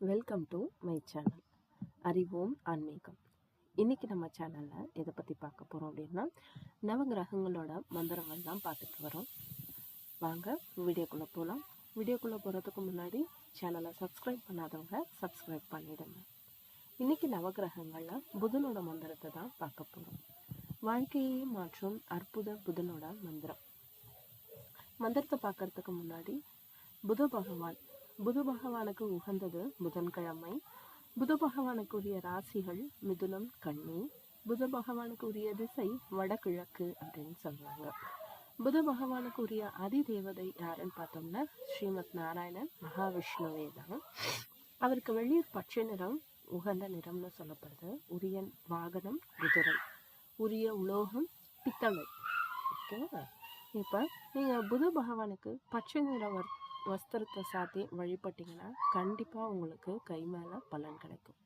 Welcome to my channel அறிவோம் ஆன்மீகம். இன்றைக்கி நம்ம சேனலில் எதை பற்றி பார்க்க போகிறோம் அப்படின்னா நவகிரகங்களோட மந்திரங்கள் தான் பார்த்துட்டு வரோம். வாங்க வீடியோக்குள்ளே போகலாம் வீடியோக்குள்ளே போகிறதுக்கு முன்னாடி சேனலை சப்ஸ்கிரைப் பண்ணாதவங்க சப்ஸ்கிரைப் பண்ணிவிடுங்க இன்றைக்கி நவகிரகங்களில் புதனோட மந்திரத்தை தான் பார்க்க போகிறோம் வாழ்க்கையை மாற்றும் அற்புத புதனோட மந்திரம். மந்திரத்தை பார்க்கறதுக்கு முன்னாடி புத பகவான் புத பகவானுக்கு உகந்தது புதன்கிழமை. புத பகவானுக்குரிய ராசிகள் மிதுனம் கண்ணி புத பகவானுக்கு உரிய திசை வடகிழக்கு அப்படின்னு சொல்றாங்க. புத பகவானுக்கு உரிய அதி தேவதை யாருன்னு பார்த்தோம்னா ஸ்ரீமத் நாராயணன் மகாவிஷ்ணுவே தான். அவருக்கு வெளியூர் பச்சை நிறம் உகந்த நிறம்னு சொல்லப்படுது. உரிய வாகனம் குதிரை. உரிய உலோகம் பித்தளை. ஓகேவா? இப்போ நீங்கள் புத பகவானுக்கு பச்சை நிற வஸ்திரத்தை சாத்தி வழிபட்டீங்கன்னா கண்டிப்பாக உங்களுக்கு கை மேலே பலன் கிடைக்கும்.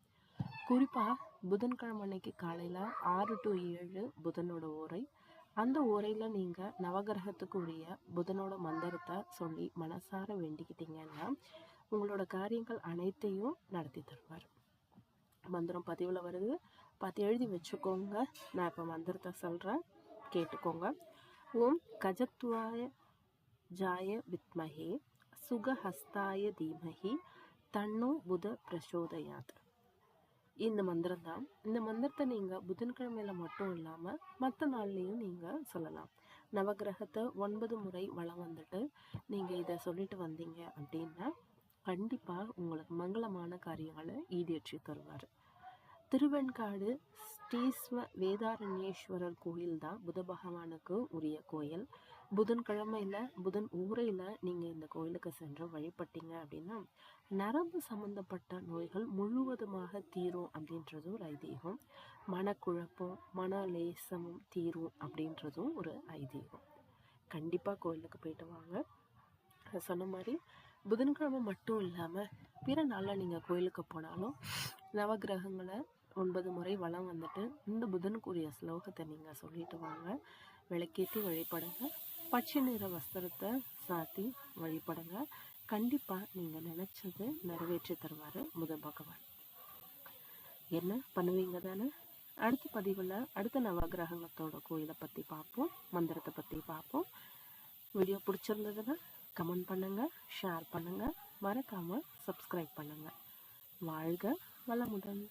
குறிப்பாக புதன்கிழமை அன்னைக்கு காலையில் ஆறு டு ஏழு புதனோட ஓரை. அந்த ஓரையில் நீங்கள் நவகிரகத்துக்கு உரிய புதனோட மந்திரத்தை சொல்லி மனசார வேண்டிக்கிட்டீங்கன்னா உங்களோட காரியங்கள் அனைத்தையும் நடத்தி தருவார். மந்திரம் பதிவில் வருது. பார்த்து எழுதி வச்சுக்கோங்க. நான் இப்போ மந்திரத்தை சொல்கிறேன் கேட்டுக்கோங்க. ஓம் கஜத்வாய ஜாய வித்மஹே. சுகஹஸ்தாய தீமகி தன்னோ புத பிரசோதயாத். இந்த மந்திரம் தான். இந்த மந்திரத்தை நீங்கள் புதன்கிழமையில மட்டும் இல்லாமல் மற்ற நாள்லேயும் நீங்கள் சொல்லலாம். நவகிரகத்தை ஒன்பது முறை வளம் வந்துட்டு நீங்கள் இதை சொல்லிட்டு வந்தீங்க அப்படின்னா கண்டிப்பாக உங்களுக்கு மங்களமான காரியங்களை ஈடேற்றி தருவார். திருவெண்காடு ஸ்ரீஸ்வ வேதாரண்யேஸ்வரர் கோயில் தான் புத பகவானுக்கு உரிய கோயில். புதன்கிழமையில் புதன் ஊரையில் நீங்கள் இந்த கோயிலுக்கு சென்று வழிபட்டீங்க அப்படின்னா நரம்பு சம்மந்தப்பட்ட நோய்கள் முழுவதுமாக தீரும் அப்படின்றது ஒரு ஐதீகம். மனக்குழப்பம் மன லேசமும் தீரும் அப்படின்றதும் ஒரு ஐதீகம். கண்டிப்பாக கோயிலுக்கு போயிட்டு வாங்க. சொன்ன மாதிரி புதன்கிழமை மட்டும் இல்லாமல் பிற நாளில் நீங்கள் கோயிலுக்கு போனாலும் நவகிரகங்களை ஒன்பது முறை வளம் வந்துட்டு இந்த புதனுக்குரிய ஸ்லோகத்தை நீங்கள் சொல்லிட்டு வாங்க. விளக்கேற்றி வழிபடுங்க. பச்சை நிற வஸ்திரத்தை சாத்தி வழிபடுங்க. கண்டிப்பாக நீங்கள் நினச்சது நிறைவேற்றி தருவார் முதல் பகவான். என்ன? பண்ணுவீங்க தானே? அடுத்த பதிவில் அடுத்த நவகிரகங்களோட கோயிலை பற்றி பார்ப்போம். மந்திரத்தை பற்றி பார்ப்போம். வீடியோ பிடிச்சிருந்ததுன்னா கமெண்ட் பண்ணுங்கள் ஷேர் பண்ணுங்கள் மறக்காமல் சப்ஸ்கிரைப் பண்ணுங்கள் வாழ்க வளமுடன்.